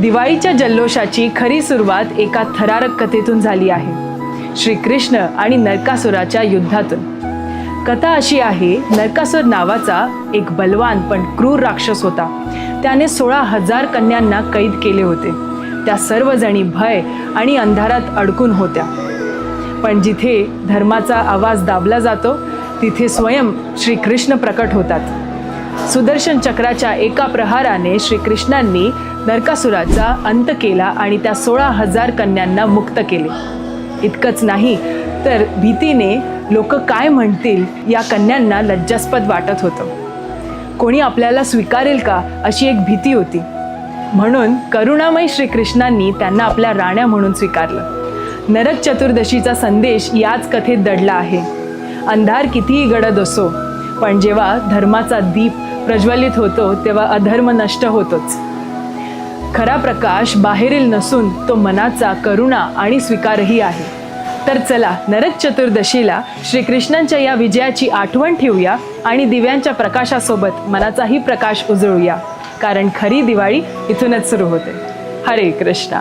दिवाळीच्या जल्लोषाची खरी सुरुवात एका थरारक कथेतून झाली आहे. श्रीकृष्ण आणि नरकासुराच्या युद्धातून. कथा अशी आहे नरकासुर नावाचा एक बलवान पण क्रूर राक्षस होता. त्याने सोळा हजार कन्यांना कैद केले होते. त्या सर्वजणी भय आणि अंधारात अडकून होत्या. पण जिथे धर्माचा आवाज दाबला जातो तिथे स्वयं श्रीकृष्ण प्रकट होतात. सुदर्शन चक्राच्या एका प्रहाराने श्रीकृष्णांनी नरकासुराचा अंत केला आणि त्या सोळा हजार कन्यांना मुक्त केले. इतकंच नाही तर भीतीने लोक काय म्हणतील या कन्यांना लज्जास्पद वाटत होतं. कोणी आपल्याला स्वीकारेल का अशी एक भीती होती. म्हणून करुणामय श्रीकृष्णांनी त्यांना आपल्या राण्या म्हणून स्वीकारलं. नरक चतुर्दशीचा संदेश याच कथेत दडला आहे. अंधार कितीही गडद असो पण जेव्हा धर्माचा दीप प्रज्वलित होतो तेव्हा अधर्म नष्ट होतोच. खरा प्रकाश बाहेरील नसून तो मनाचा करुणा आणि स्वीकारही आहे. तर चला नरक चतुर्दशीला श्रीकृष्णांच्या या विजयाची आठवण ठेवूया आणि दिव्यांच्या प्रकाशासोबत मनाचाही प्रकाश उजळूया. कारण खरी दिवाळी इथूनच सुरू होते. हरे कृष्णा.